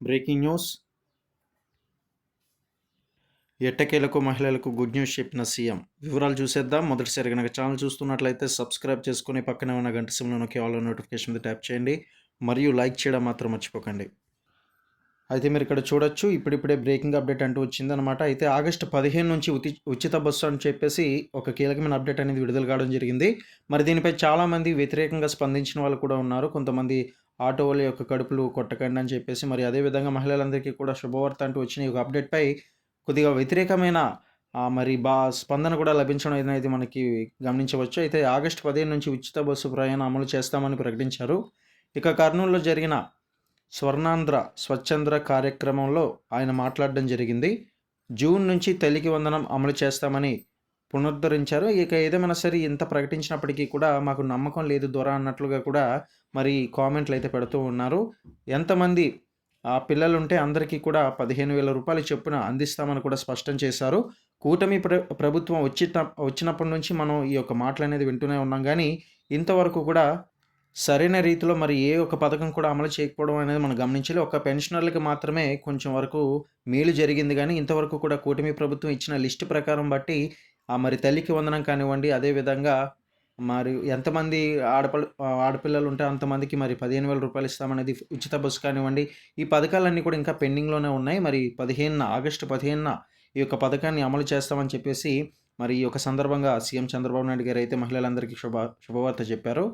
Breaking news. ఎట్టకేలకు మహిళలకు good news చెప్పిన సీఎం. వివరాలు చూసేద్దాం. మొదటిసారి కనుక ఛానల్ చూస్తున్నట్లయితే సబ్స్క్రైబ్ చేసుకుని పక్కనే ఉన్న గంట సిమ్లో కేవలం నోటిఫికేషన్ మీద ట్యాప్ చేయండి. మరియు లైక్ చేయడం మాత్రం మర్చిపోకండి. అయితే మీరు ఇక్కడ చూడొచ్చు ఇప్పుడిప్పుడే బ్రేకింగ్ అప్డేట్ అంటూ వచ్చిందనమాట అయితే ఆగస్టు పదిహేను నుంచి ఉచి ఉచిత బస్సు అని చెప్పేసి ఒక కీలకమైన అప్డేట్ అనేది విడుదల కావడం జరిగింది. మరి దీనిపై చాలామంది వ్యతిరేకంగా స్పందించిన వాళ్ళు కూడా ఉన్నారు. కొంతమంది ఆటో వాళ్ళ యొక్క కడుపులు కొట్టకండి అని చెప్పేసి మరి అదేవిధంగా మహిళలందరికీ కూడా శుభవార్త అంటూ వచ్చిన ఈ ఒక అప్డేట్పై కొద్దిగా వ్యతిరేకమైన మరి బా స్పందన కూడా లభించడం అనేది మనకి గమనించవచ్చు. అయితే ఆగస్టు పదిహేను నుంచి ఉచిత బస్సు ప్రయాణం అమలు చేస్తామని ప్రకటించారు. ఇక కర్నూలులో జరిగిన స్వర్ణాంధ్ర స్వచ్ఛంద్ర కార్యక్రమంలో ఆయన మాట్లాడడం జరిగింది. జూన్ నుంచి తల్లికి వందనం అమలు చేస్తామని పునరుద్ధరించారు. ఇక ఏదేమైనా సరే ఇంత ప్రకటించినప్పటికీ కూడా మాకు నమ్మకం లేదు దొర అన్నట్లుగా కూడా మరి కామెంట్లు అయితే పెడుతూ ఉన్నారు. ఎంతమంది ఆ పిల్లలు ఉంటే అందరికీ కూడా పదిహేను వేల రూపాయలు చొప్పున అందిస్తామని కూడా స్పష్టం చేశారు. కూటమి ప్ర ప్రభుత్వం వచ్చిన వచ్చినప్పటి నుంచి మనం ఈ యొక్క మాటలు అనేది వింటూనే ఉన్నాం. కానీ ఇంతవరకు కూడా సరైన రీతిలో మరి ఏ ఒక్క పథకం కూడా అమలు చేయకపోవడం అనేది మనం గమనించాలి ఒక పెన్షనర్లకి మాత్రమే కొంచెం వరకు మేలు జరిగింది. కానీ ఇంతవరకు కూడా కూటమి ప్రభుత్వం ఇచ్చిన లిస్టు ప్రకారం బట్టి మరి తల్లికి వందనం కానివ్వండి అదేవిధంగా మరి ఎంతమంది ఆడపల్ ఆడపిల్లలు ఉంటే అంతమందికి మరి పదిహేను వేల రూపాయలు ఇస్తామనేది ఉచిత బస్సు కానివ్వండి ఈ పథకాలన్నీ కూడా ఇంకా పెండింగ్లోనే ఉన్నాయి. మరి పదిహేనున ఆగస్టు పదిహేనున ఈ యొక్క పథకాన్ని అమలు చేస్తామని చెప్పేసి మరి ఈ యొక్క సందర్భంగా సీఎం చంద్రబాబు నాయుడు గారు అయితే మహిళలందరికీ శుభ శుభవార్త చెప్పారు.